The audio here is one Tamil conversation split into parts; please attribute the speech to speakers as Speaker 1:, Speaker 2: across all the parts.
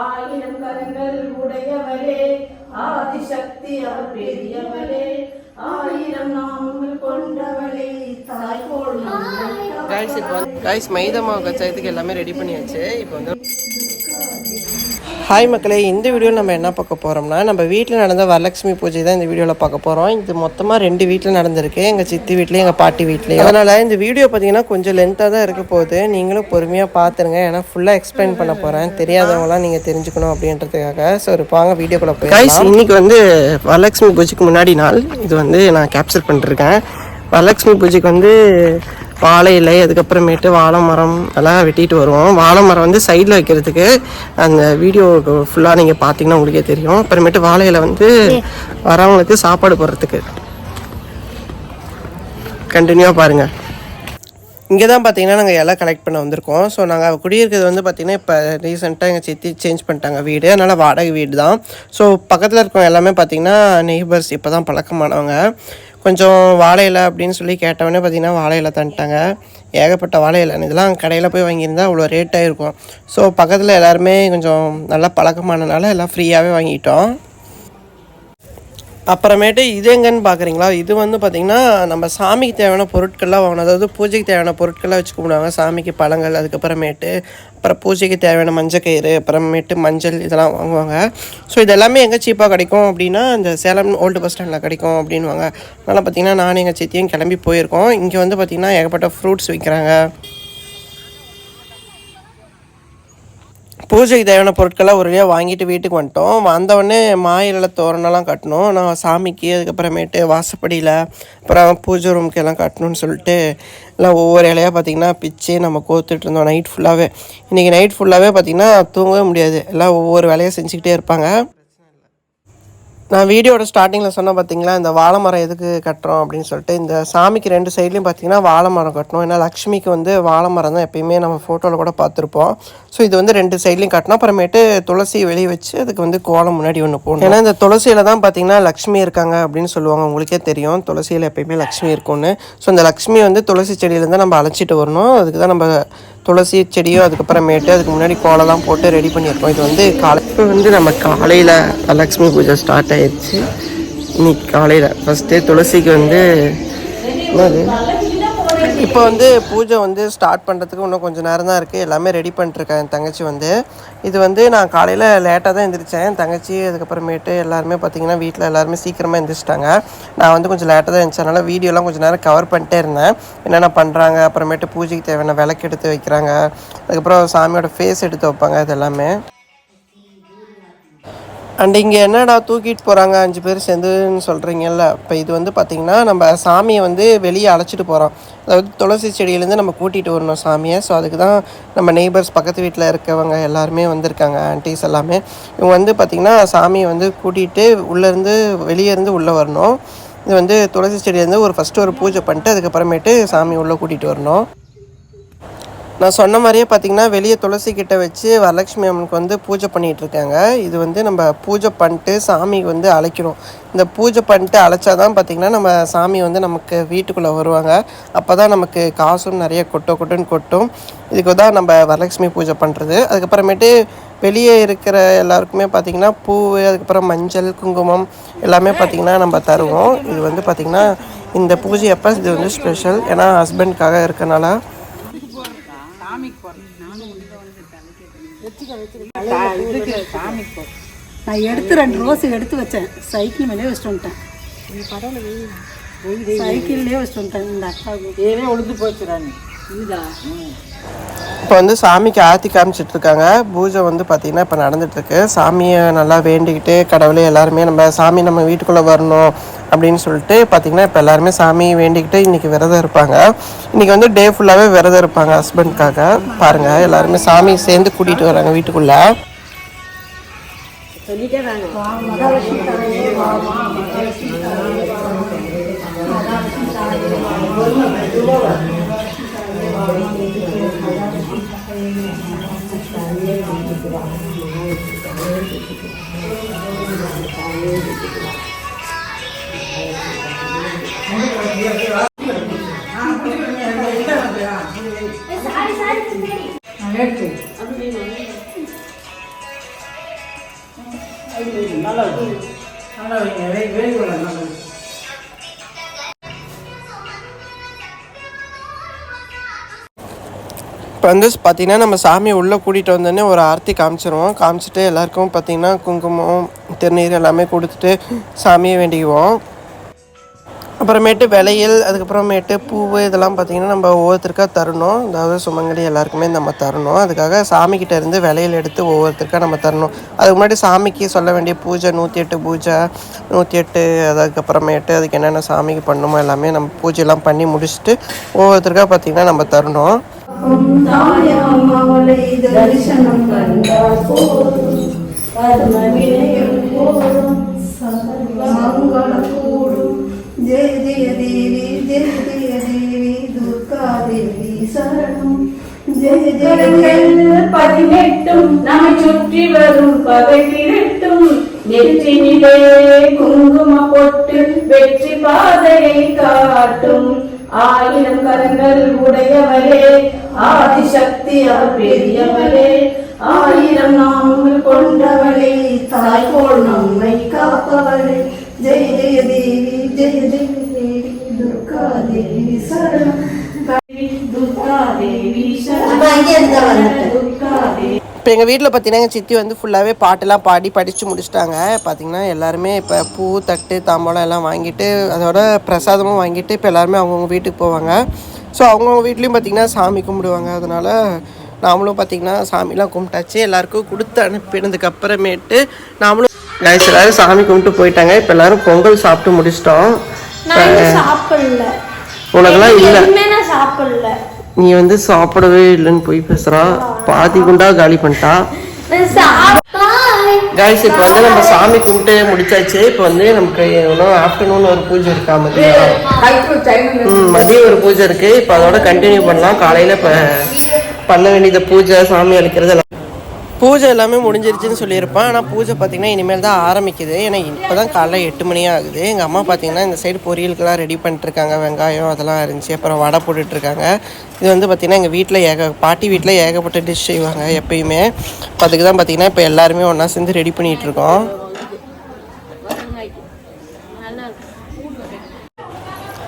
Speaker 1: ஆயிரம் கரங்கள் உடையவரே ஆதிசக்தி அவர் பெரியவரே ஆயிரம் நாமங்கள் கொண்டவளே
Speaker 2: தாய் போல் கைஸ் மைதா மாவு கச்சாயத்துக்கு எல்லாமே ரெடி பண்ணியாச்சு. இப்போ வந்து ஹாய் மக்களே இந்த வீடியோ நம்ம என்ன பார்க்க போகிறோம்னா நம்ம வீட்டில் நடந்த வரலட்சுமி பூஜை தான் இந்த வீடியோவில் பார்க்க போகிறோம் இது மொத்தமாக ரெண்டு வீட்டில் நடந்திருக்கு. எங்கள் சித்தி வீட்லேயும் எங்கள் பாட்டி வீட்லேயும். அதனால் இந்த வீடியோ பார்த்தீங்கன்னா கொஞ்சம் லென்த்தாக தான் இருக்க போகுது. நீங்களும் பொறுமையாக பார்த்துருங்க ஏன்னா ஃபுல்லாக எக்ஸ்பிளைன் பண்ண போகிறேன் தெரியாதவங்களாம் நீங்கள் தெரிஞ்சுக்கணும் அப்படின்றதுக்காக. ஸோ வாங்க வீடியோக்குள்ளே போய் கைஸ் இன்னைக்கு வந்து வரலட்சுமி பூஜைக்கு முன்னாடி நாள். இது வந்து நான் கேப்சர் பண்ணிருக்கேன். வரலட்சுமி பூஜைக்கு வந்து வாழை இலை அதுக்கப்புறமேட்டு வாழை மரம் எல்லாம் வெட்டிட்டு வருவோம். வாழை மரம் வந்து சைடில் வைக்கிறதுக்கு அந்த வீடியோ ஃபுல்லாக நீங்கள் பார்த்தீங்கன்னா உங்களுக்கே தெரியும். அப்புறமேட்டு வாழை இலை வந்து வரவங்களுக்கு சாப்பாடு போடுறதுக்கு. கண்டினியூவாக பாருங்கள் இங்கே தான் பார்த்தீங்கன்னா நாங்கள் இலை கலெக்ட் பண்ண வந்திருக்கோம். ஸோ நாங்கள் குடியிருக்கிறது வந்து பார்த்திங்கன்னா இப்போ ரீசெண்டாக எங்கள் சித்தி சேஞ்ச் பண்ணிட்டாங்க வீடு. அதனால் வாடகை வீடு தான் ஸோ பக்கத்தில் இருக்கவங்க எல்லாமே பார்த்திங்கன்னா நெய்பர்ஸ் இப்போ தான் பழக்கமானவங்க. கொஞ்சம் வாழை இலை அப்படின்னு சொல்லி கேட்டவொடனே பார்த்திங்கன்னா வாழை இலை தந்துட்டாங்க. ஏகப்பட்ட வாழை இலை. இதெல்லாம் கடையில் போய் வாங்கியிருந்தா அவ்வளோ ரேட்டாக இருக்கும். ஸோ பக்கத்தில் எல்லாருமே கொஞ்சம் நல்லா பழக்கமானனால எல்லாம் ஃப்ரீயாகவே வாங்கிட்டோம். அப்புறமேட்டு இது எங்கன்னு பார்க்குறீங்களா? இது வந்து பார்த்திங்கன்னா நம்ம சாமிக்கு தேவையான பொருட்கள்லாம் வாங்கணும். அதாவது பூஜைக்கு தேவையான பொருட்கள்லாம் வச்சு கும்பிடுவாங்க. சாமிக்கு பழங்கள் அதுக்கப்புறமேட்டு அப்புறம் பூஜைக்கு தேவையான மஞ்சள் கயிறு அப்புறமேட்டு மஞ்சள் இதெல்லாம் வாங்குவாங்க. ஸோ இது எல்லாமே எங்கே சீப்பாக கிடைக்கும் அப்படின்னா இந்த சேலம் ஓல்டு பஸ் ஸ்டாண்டில் கிடைக்கும் அப்படின்வாங்க அதனால் பார்த்திங்கன்னா நானும் எங்கள் சித்தியும் கிளம்பி போயிருக்கோம். இங்கே வந்து பார்த்திங்கன்னா ஏகப்பட்ட ஃப்ரூட்ஸ் விற்கிறாங்க பூஜைக்கு தேவையான பொருட்கள்லாம் ஒரு வழியாக வாங்கிட்டு வீட்டுக்கு வந்துட்டோம். வந்தவொடனே மாயிலில் தோரணெல்லாம் கட்டணும். நான் சாமிக்கு அதுக்கப்புறமேட்டு வாசப்படியில் அப்புறம் பூஜை ரூமுக்கு எல்லாம் கட்டணும்னு சொல்லிட்டு எல்லாம் ஒவ்வொரு இலையாக பார்த்திங்கன்னா பிச்சு நம்ம கோத்துட்டு இருந்தோம். நைட் ஃபுல்லாகவே இன்றைக்கி நைட் ஃபுல்லாகவே பார்த்திங்கன்னா தூங்கவே முடியாது. எல்லாம் ஒவ்வொரு வேலையை செஞ்சுக்கிட்டே இருப்பாங்க. நான் வீடியோட ஸ்டார்டிங்கில் சொன்ன பார்த்தீங்களா இந்த வாழை மரம் எதுக்கு கட்டுறோம் அப்படின்னு சொல்லிட்டு இந்த சாமிக்கு ரெண்டு சைட்லேயும் பார்த்தீங்கன்னா வாழை மரம் கட்டணும். ஏன்னா லக்ஷ்மிக்கு வந்து வாழை மரம் தான் எப்பயுமே நம்ம ஃபோட்டோவில் கூட பார்த்துருப்போம் ஸோ இது வந்து ரெண்டு சைட்லேயும் கட்டணும். அப்புறமேட்டு துளசி வெளியே வச்சு அதுக்கு வந்து கோலம் முன்னாடி ஒன்று போகணும் ஏன்னா இந்த துளசியில் தான் பார்த்தீங்கன்னா லக்ஷ்மி இருக்காங்க அப்படின்னு சொல்லுவாங்க. உங்களுக்கே தெரியும். துளசியில் எப்பயுமே லக்ஷ்மி இருக்கும்னு. ஸோ இந்த லக்ஷ்மி வந்து துளசி செடியிலேருந்து நம்ம அழைச்சிட்டு வரணும். அதுக்கு தான் நம்ம துளசி செடியும் அதுக்கப்புறமேட்டு அதுக்கு முன்னாடி கோலம்லாம் போட்டு ரெடி பண்ணியிருக்கோம். இது வந்து காலை இப்போ வந்து நம்ம காலையில் லக்ஷ்மி பூஜை ஸ்டார்ட் ஆயிடுச்சு இன்னைக்கு காலையில். ஃபஸ்ட்டு துளசிக்கு வந்து என்னது? இப்போ வந்து பூஜை வந்து ஸ்டார்ட் பண்ணுறதுக்கு இன்னும் கொஞ்சம் நேரம் தான் இருக்குது எல்லாமே ரெடி பண்ணிட்டுருக்கேன் என் தங்கச்சி வந்து. இது வந்து நான் காலையில் லேட்டாக தான் எழுந்திரிச்சேன் என் தங்கச்சி அதுக்கப்புறமேட்டு எல்லாருமே பார்த்திங்கன்னா வீட்டில் எல்லாருமே சீக்கிரமாக எழுந்திரிச்சிட்டாங்க நான் வந்து கொஞ்சம் லேட்டாக தான் இருந்துச்சு அதனால் வீடியோலாம் கொஞ்சம் நேரம் கவர் பண்ணிட்டே இருந்தேன். என்னென்ன பண்ணுறாங்க அப்புறமேட்டு பூஜைக்கு தேவையான விளக்கு எடுத்து வைக்கிறாங்க. அதுக்கப்புறம் சாமியோட ஃபேஸ் எடுத்து வைப்பாங்க. இது எல்லாமே அண்ட் இங்கே என்னடா தூக்கிட்டு போகிறாங்க அஞ்சு பேர் சேர்ந்துன்னு சொல்கிறீங்கல்ல இப்போ இது வந்து பார்த்திங்கன்னா நம்ம சாமியை வந்து வெளியே அழைச்சிட்டு போகிறோம் அதாவது துளசி செடியிலேருந்து நம்ம கூட்டிகிட்டு வரணும் சாமியை. ஸோ அதுக்கு தான் நம்ம நெய்பர்ஸ் பக்கத்து வீட்டில் இருக்கவங்க எல்லாருமே வந்திருக்காங்க ஆன்டிஸ் எல்லாமே. இவங்க வந்து பார்த்திங்கன்னா சாமியை வந்து கூட்டிகிட்டு உள்ளேருந்து வெளியேருந்து உள்ளே வரணும். இது வந்து துளசி செடியிலேருந்து ஒரு ஃபஸ்ட்டு ஒரு பூஜை பண்ணிட்டு அதுக்கப்புறமேட்டு சாமி உள்ளே கூட்டிகிட்டு வரணும். நான் சொன்ன மாதிரியே பார்த்தீங்கன்னா வெளியே துளசி கிட்ட வச்சு வரலட்சுமி அம்மனுக்கு வந்து பூஜை பண்ணிகிட்டு இருக்காங்க. இது வந்து நம்ம பூஜை பண்ணிட்டு சாமிக்கு வந்து அழைக்கணும் இந்த பூஜை பண்ணிட்டு அழைச்சாதான் பார்த்தீங்கன்னா நம்ம சாமி வந்து நமக்கு வீட்டுக்குள்ளே வருவாங்க. அப்போ தான் நமக்கு காசும் நிறைய கொட்டோ கொட்டுன்னு கொட்டும். இதுக்கு தான் நம்ம வரலட்சுமி பூஜை பண்ணுறது அதுக்கப்புறமேட்டு வெளியே இருக்கிற எல்லாருக்குமே பார்த்திங்கன்னா பூ அதுக்கப்புறம் மஞ்சள் குங்குமம் எல்லாமே பார்த்திங்கன்னா நம்ம தருவோம். இது வந்து பார்த்திங்கன்னா இந்த பூஜை அப்போ இது வந்து ஸ்பெஷல் ஏன்னா ஹஸ்பண்ட்காக இருக்கனால
Speaker 3: நான் எடுத்து ரெண்டு ரோஸ் எடுத்து வச்சேன். சைக்கிள் மேலே வச்சுட்டு வந்துட்டேன். சைக்கிள்லேயே வச்சுட்டு வந்துட்டேன் இந்த அக்காவுக்கு.
Speaker 4: ஏனே உளுந்து போச்சுடான்னு
Speaker 3: இதுதா
Speaker 2: இப்போ வந்து சாமிக்கு ஆற்றி காமிச்சிட்ருக்காங்க. பூஜை வந்து பார்த்திங்கன்னா இப்போ நடந்துகிட்ருக்கு சாமியை நல்லா வேண்டிக்கிட்டு கடவுளே எல்லாருமே நம்ம சாமி நம்ம வீட்டுக்குள்ளே வரணும் அப்படின்னு சொல்லிட்டு பார்த்திங்கன்னா இப்போ எல்லாருமே சாமி வேண்டிக்கிட்டு இன்றைக்கி விரதம் இருப்பாங்க. இன்றைக்கி வந்து டே ஃபுல்லாகவே விரதம் இருப்பாங்க ஹஸ்பண்ட்காக. பாருங்கள் எல்லாருமே சாமி சேர்ந்து கூட்டிகிட்டு வராங்க வீட்டுக்குள்ளே.
Speaker 1: சொல்லிட்டே வாங்க எடுத்துக்கலாம் மாவு எடுத்துக்கலாம் நல்லா நல்லா
Speaker 2: இப்போ வந்து பார்த்தீங்கன்னா நம்ம சாமியை உள்ளே கூட்டிகிட்டு வந்தோடனே ஒரு ஆர்த்தி காமிச்சிருவோம். காமிச்சிட்டு எல்லாருக்கும் பார்த்தீங்கன்னா குங்குமம் திருநீர் எல்லாமே கொடுத்துட்டு சாமியை வேண்டிக்குவோம். அப்புறமேட்டு விளையல் அதுக்கப்புறமேட்டு பூவு இதெல்லாம் பார்த்தீங்கன்னா நம்ம ஒவ்வொருத்தருக்காக தரணும். அதாவது சுமங்கலி எல்லாருக்குமே நம்ம தரணும். அதுக்காக சாமிக்கிட்ட இருந்து விளையல் எடுத்து ஒவ்வொருத்தருக்காக நம்ம தரணும். அதுக்கு முன்னாடி சாமிக்கு சொல்ல வேண்டிய பூஜை நூற்றி எட்டு பூஜை நூற்றி எட்டு அதுக்கப்புறமேட்டு அதுக்கு என்னென்ன சாமிக்கு பண்ணணுமோ எல்லாமே நம்ம பூஜைலாம் பண்ணி முடிச்சுட்டு ஒவ்வொருத்தருக்காக பார்த்தீங்கன்னா நம்ம தரணும்.
Speaker 1: தாயாம் அவளை தரிசனம் கண்டால் போதும். கர்ம வினைகள் போதும். சகல மங்களம் கூடும் ஜெய ஜெய தேவி ஜெய ஜெய தேவி துர்கா தேவி சரணம். ஜெய ஜெயங்கள் பதினெட்டும் நம்மை சுற்றி வரும் பகை திரட்டும் நெற்றினிலே குங்கும பொட்டு வெற்றி பாதையை காட்டும். ஆயிரம் கரங்கள் உடையவளே ஆதிசக்தி அவர் பெரியவளே ஆயிரம் நாமங்கள் கொண்டவளே தாய் போல் நம்மை காப்பவளே ஜெய ஜெய தேவி ஜெய ஜெய தேவி துர்கா தேவி சரணம் துர்கா தேவி சரணம் துர்கா தேவி
Speaker 2: இப்போ எங்கள் வீட்டில் பார்த்தீங்கன்னா எங்கள் சித்தி வந்து ஃபுல்லாகவே பாட்டெல்லாம் பாடி படித்து முடிச்சிட்டாங்க. பார்த்தீங்கன்னா எல்லாருமே இப்போ பூ தட்டு தாம்பழம் எல்லாம் வாங்கிட்டு அதோட பிரசாதமும் வாங்கிட்டு இப்போ எல்லாருமே அவங்கவுங்க வீட்டுக்கு போவாங்க. ஸோ அவங்கவுங்க வீட்லேயும் பார்த்தீங்கன்னா சாமி கும்பிடுவாங்க. அதனால் நாமளும் பார்த்தீங்கன்னா சாமிலாம் கும்பிட்டாச்சு. எல்லாருக்கும் கொடுத்து அனுப்பினதுக்கு அப்புறமேட்டு நாமளும் guys எல்லாரும் சாமி கும்பிட்டு போயிட்டாங்க. இப்போ எல்லாரும் பொங்கல் சாப்பிட்டு முடிச்சிட்டோம். உனக்கெல்லாம் இல்லை.
Speaker 4: சாப்பிடல.
Speaker 2: நீ வந்து சாப்பிடவே இல்லைன்னு போய் பேசுகிறா பாதி குண்டா காலி பண்ணிட்டா.
Speaker 4: நான்
Speaker 2: இப்போ வந்து நம்ம சாமி கும்பிட்டு முடிச்சாச்சு. இப்போ வந்து நமக்கு இன்னும் ஆஃப்டர்நூன் ஒரு பூஜை இருக்கா மதியம்? மதியம் ஒரு பூஜை இருக்கு. இப்போ அதோட கண்டினியூ பண்ணலாம். காலையில் இப்போ பண்ண வேண்டியது பூஜை சாமி அழைக்கிறது பூஜை எல்லாமே முடிஞ்சிருச்சுன்னு சொல்லியிருப்பான். ஆனால் பூஜை பார்த்தீங்கன்னா இனிமேல் தான் ஆரம்பிக்குது. ஏன்னா இப்போ தான் காலைல எட்டு மணி ஆகுது. எங்கள் அம்மா பார்த்தீங்கன்னா இந்த சைடு பொரியலுக்கெல்லாம் ரெடி பண்ணிட்டுருக்காங்க. வெங்காயம் அதெல்லாம் இருந்துச்சு அப்புறம் வடை போட்டுட்ருக்காங்க இது வந்து பார்த்திங்கன்னா எங்கள் வீட்டில் ஏக பாட்டி வீட்டில் ஏகப்பட்ட டிஷ் செய்வாங்க எப்பயுமே. அதுக்கு தான் பார்த்தீங்கன்னா இப்போ எல்லாருமே ஒன்றா சேர்ந்து ரெடி பண்ணிகிட்ருக்கோம்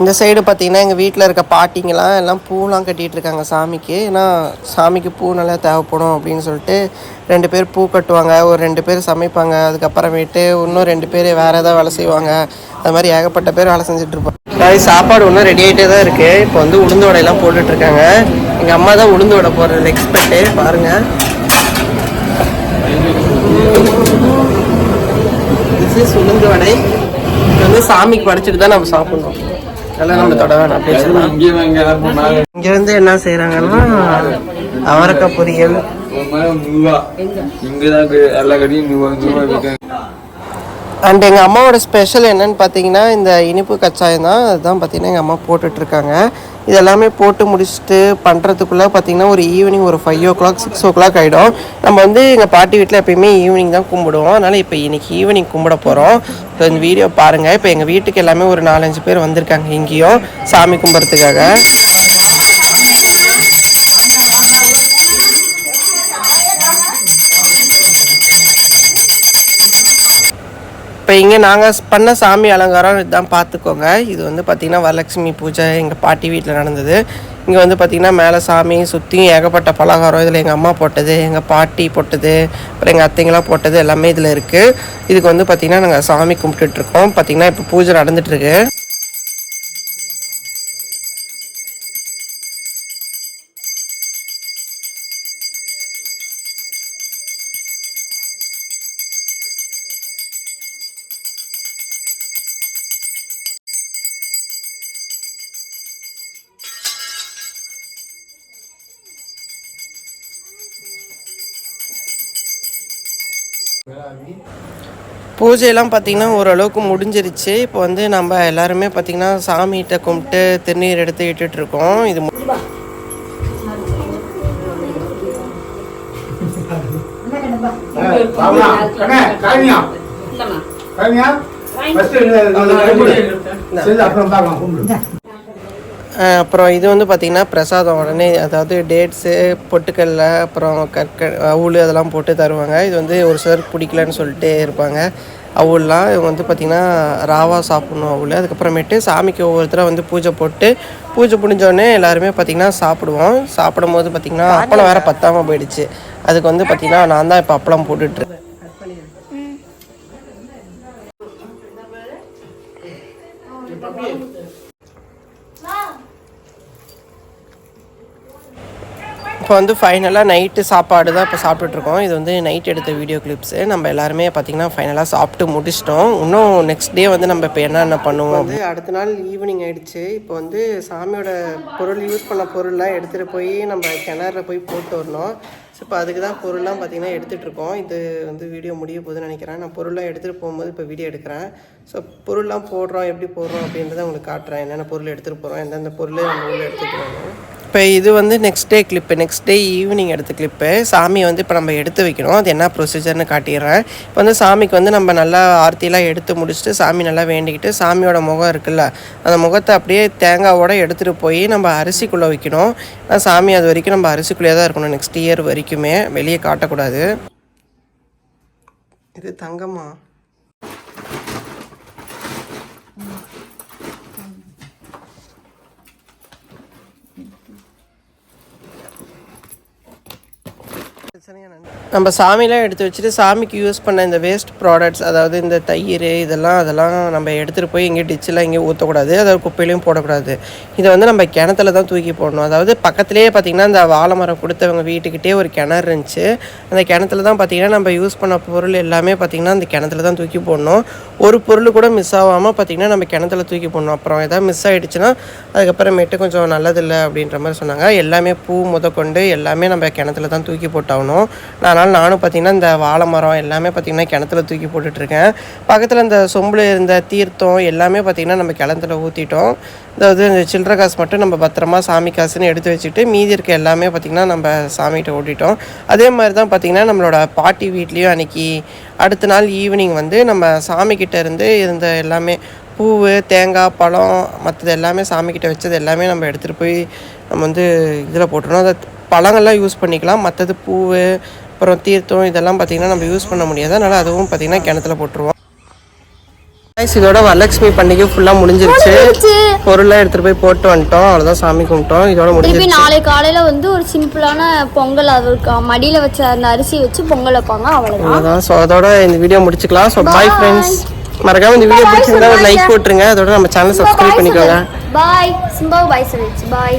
Speaker 2: இந்த சைடு பார்த்தீங்கன்னா எங்கள் வீட்டில் இருக்க பாட்டிங்கெல்லாம் எல்லாம் பூலாம் கட்டிகிட்டு இருக்காங்க சாமிக்கு. ஏன்னா சாமிக்கு பூ நல்லா தேவைப்படும் அப்படின்னு சொல்லிட்டு ரெண்டு பேர் பூ கட்டுவாங்க. ஒரு ரெண்டு பேர் சமைப்பாங்க. அதுக்கப்புறமேட்டு இன்னும் ரெண்டு பேர் வேறு ஏதாவது வேலை செய்வாங்க. அது மாதிரி ஏகப்பட்ட பேர் வேலை செஞ்சுட்டு இருப்பாங்க சாப்பாடு ஒன்றும் ரெடி ஆகிட்டே தான் இருக்குது இப்போ வந்து உளுந்து வடையெல்லாம் போட்டுட்ருக்காங்க எங்கள் அம்மா தான் உளுந்து வடை போடுறது எக்ஸ்பர்ட்டு பாருங்கள் உளுந்து வடை. இது வந்து சாமிக்கு படைச்சிட்டு தான் நம்ம சாப்பிட்ணும். அதெல்லாம் நம்ம தொட வேணாம். அப்படியே சொல்லலாம்
Speaker 5: இங்கே வாங்க எல்லாரும் மேலே
Speaker 2: இங்க வந்து என்ன செய்யறாங்கன்னா அவரக்காய் பொரியல்.
Speaker 5: ஒரு மேலே நூறுவா இங்கே தான் எல்லா கடையும்
Speaker 2: அண்ட் எங்கள் அம்மாவோட ஸ்பெஷல் என்னன்னு பார்த்தீங்கன்னா இந்த இனிப்பு கச்சாயம் தான் அதுதான் பார்த்தீங்கன்னா எங்கள் அம்மா போட்டுட்ருக்காங்க. இதெல்லாமே போட்டு முடிச்சுட்டு பண்ணுறதுக்குள்ளே பார்த்தீங்கன்னா ஒரு ஈவினிங் ஒரு five o'clock six o'clock ஆகிடும் நம்ம வந்து எங்கள் பாட்டி வீட்டில் எப்பயுமே ஈவினிங் தான் கும்பிடுவோம். அதனால் இப்போ இன்றைக்கி ஈவினிங் கும்பிட போகிறோம் இப்போ இந்த வீடியோ பாருங்கள் இப்போ எங்கள் வீட்டுக்கு எல்லாமே ஒரு நாலஞ்சு பேர் வந்திருக்காங்க இங்கேயும் சாமி கும்பிட்றதுக்காக இப்போ இங்கே நாங்கள் பண்ண சாமி அலங்காரம் இதுதான் பார்த்துக்கோங்க இது வந்து பார்த்திங்கன்னா வரலட்சுமி பூஜை எங்கள் பாட்டி வீட்டில் நடந்தது. இங்கே வந்து பார்த்திங்கன்னா மேலே சாமி சுற்றியும் ஏகப்பட்ட பலகாரம் இதில் எங்கள் அம்மா போட்டது எங்கள் பாட்டி போட்டது அப்புறம் எங்கள் அத்தைங்களாம் போட்டது எல்லாமே இதில் இருக்குது இதுக்கு வந்து பார்த்திங்கன்னா நாங்கள் சாமி கும்பிட்டுட்ருக்கோம் பார்த்திங்கன்னா இப்போ பூஜை நடந்துகிட்ருக்கு பூஜையெல்லாம் பார்த்திங்கன்னா ஓரளவுக்கு முடிஞ்சிருச்சு இப்போ வந்து நம்ம எல்லாருமே பார்த்திங்கன்னா சாமிகிட்ட கும்பிட்டு திருநீர் எடுத்து இட்டுட்டு இருக்கோம் இது
Speaker 6: அப்புறம் பார்க்கலாம் கும்பிடு
Speaker 2: அப்புறம் இது வந்து பார்த்திங்கன்னா பிரசாதம். உடனே அதாவது டேட்ஸு பொட்டுக்கல்ல அப்புறம் கற்க அவுள் அதெல்லாம் போட்டு தருவாங்க. இது வந்து ஒரு சிலர் பிடிக்கலன்னு சொல்லிட்டு இருப்பாங்க. அவுள்லாம் இவங்க வந்து பார்த்திங்கன்னா ராவா சாப்பிட்ணும் அவுள் அதுக்கப்புறமேட்டு சாமிக்கு ஒவ்வொருத்தராக வந்து பூஜை போட்டு பூஜை முடிஞ்சோடனே எல்லாருமே பார்த்திங்கன்னா சாப்பிடுவோம். சாப்பிடும் போது பார்த்திங்கன்னா அப்பளம் வேறு பத்தாமல் போயிடுச்சு. அதுக்கு வந்து பார்த்திங்கன்னா நான் தான் இப்போ அப்பளம் போட்டுட்ருக்கேன் இப்போ வந்து ஃபைனலாக நைட்டு சாப்பாடு தான் இப்போ சாப்பிட்டுட்ருக்கோம். இது வந்து நைட் எடுத்த வீடியோ கிளிப்ஸு நம்ம எல்லாருமே பார்த்திங்கன்னா ஃபைனலாக சாப்பிட்டு முடிச்சிட்டோம். இன்னும் நெக்ஸ்ட் டே வந்து நம்ம இப்போ என்னென்ன பண்ணுவோம்? வந்து அடுத்த நாள் ஈவினிங் ஆகிடுச்சு இப்போ வந்து சாமியோட பொருள் யூஸ் பண்ண பொருள்லாம் எடுத்துகிட்டு போய் நம்ம கிணறுல போய் போட்டு வரணும். ஸோ இப்போ அதுக்கு தான் பொருள்லாம் பார்த்திங்கன்னா எடுத்துகிட்டு இருக்கோம் இது வந்து வீடியோ முடிய போகுதுன்னு நினைக்கிறேன். நான் பொருள்லாம் எடுத்துகிட்டு போகும்போது இப்போ வீடியோ எடுக்கிறேன். ஸோ பொருள்லாம் போடுறோம் எப்படி போடுறோம் அப்படின்றத உங்களுக்கு காட்டுறேன். என்னென்ன பொருள் எடுத்துகிட்டு போகிறோம் எந்தெந்த பொருள் நம்ம உள்ளே எடுத்துகிட்டு இப்போ இது வந்து next day clip next day evening எடுத்த கிளிப்பு சாமியை வந்து இப்போ நம்ம எடுத்து வைக்கணும். அது என்ன ப்ரொசீஜர்னு காட்டிடுறேன். இப்போ வந்து சாமிக்கு வந்து நம்ம நல்லா ஆர்த்திலாம் எடுத்து முடிச்சுட்டு சாமி நல்லா வேண்டிக்கிட்டு சாமியோட முகம் இருக்குல்ல அந்த முகத்தை அப்படியே தேங்காவோட எடுத்துகிட்டு போய் நம்ம அரிசிக்குள்ளே வைக்கணும். ஆனால் சாமி அது வரைக்கும் நம்ம அரிசிக்குள்ளேயே தான் இருக்கணும். நெக்ஸ்ட் இயர் வரைக்குமே வெளியே காட்டக்கூடாது. இது தங்கம்மா. മത്സരം ഞാൻ நம்ம சாமிலாம் எடுத்து வச்சுட்டு சாமிக்கு யூஸ் பண்ண இந்த வேஸ்ட் ப்ராடக்ட்ஸ் அதாவது இந்த தயிர் இதெல்லாம் அதெல்லாம் நம்ம எடுத்துகிட்டு போய் எங்கேயும் டிச்செலாம் எங்கேயும் ஊற்றக்கூடாது அதாவது குப்பையிலையும் போடக்கூடாது. இதை வந்து நம்ம கிணத்துல தான் தூக்கி போடணும். அதாவது பக்கத்துலேயே பார்த்திங்கன்னா இந்த வாழை மரம் கொடுத்தவங்க வீட்டுக்கிட்டே ஒரு கிணறு இருந்துச்சு. அந்த கிணத்துல தான் பார்த்திங்கன்னா நம்ம யூஸ் பண்ண பொருள் எல்லாமே பார்த்திங்கன்னா அந்த கிணத்துல தான் தூக்கி போடணும். ஒரு பொருள் கூட மிஸ் ஆகாமல் பார்த்திங்கன்னா நம்ம கிணத்துல தூக்கி போடணும். அப்புறம் எதாவது மிஸ் ஆகிடுச்சுன்னா அதுக்கப்புறமேட்டு கொஞ்சம் நல்லதில்லை அப்படின்ற மாதிரி சொன்னாங்க. எல்லாமே பூ முதற்கொண்டு எல்லாமே நம்ம கிணத்துல தான் தூக்கி போட்டாகணும். அதனால் நானும் பார்த்திங்கன்னா இந்த வாழை மரம் எல்லாமே பார்த்திங்கன்னா கிணத்துல தூக்கி போட்டுட்ருக்கேன். பக்கத்தில் இந்த சொம்பில் இருந்த தீர்த்தம் எல்லாமே பார்த்திங்கன்னா நம்ம கிணத்துல ஊற்றிட்டோம் அதாவது இந்த சில்லற காசு மட்டும் நம்ம பத்திரமா சாமி காசுன்னு எடுத்து வச்சுட்டு மீதி இருக்க எல்லாமே பார்த்திங்கன்னா நம்ம சாமிகிட்ட ஓட்டிட்டோம். அதே மாதிரி தான் பார்த்திங்கன்னா நம்மளோட பாட்டி வீட்லேயும் அன்றைக்கி அடுத்த நாள் ஈவினிங் வந்து நம்ம சாமிக்கிட்ட இருந்து இருந்த எல்லாமே பூவு தேங்காய் பழம் மற்றது எல்லாமே சாமிக்கிட்ட வச்சது எல்லாமே நம்ம எடுத்துகிட்டு போய் நம்ம வந்து இதில் போட்டுருணும் அதை பழங்கள்லாம் யூஸ் பண்ணிக்கலாம். மற்றது பூவு அப்புறம் தீர்த்தம் இதெல்லாம் பார்த்திங்கன்னா நம்ம யூஸ் பண்ண முடியாது. அதனால் அதுவும் பார்த்திங்கன்னா கிணத்துல போட்டுருவோம். இதோட வரலட்சுமி பண்டிகை ஃபுல்லாக முடிஞ்சிருச்சு. பொருள்லாம் எடுத்துகிட்டு போய் போட்டு வந்துட்டோம். அவ்வளோதான் சாமி கும்பிட்டோம். இதோட முடிஞ்சிருச்சு.
Speaker 4: நாளை காலையில வந்து ஒரு சிம்பிளான பொங்கல் அது இருக்கு மடியில வச்ச அந்த அரிசி வச்சு பொங்கல் வைப்பாங்க.
Speaker 2: அவ்வளோதான் ஸோ அதோட இந்த வீடியோ முடிச்சுக்கலாம். ஸோ பாய் ஃப்ரெண்ட்ஸ் மறக்காம இந்த வீடியோ பிடிச்சிருந்தா ஒரு லைக் போட்டுருங்க. அதோட நம்ம சேனல் சப்ஸ்கிரைப் பண்ணிக்கோங்க.
Speaker 4: பாய் சிம்பா பாய் சொல்லிச்சு பாய்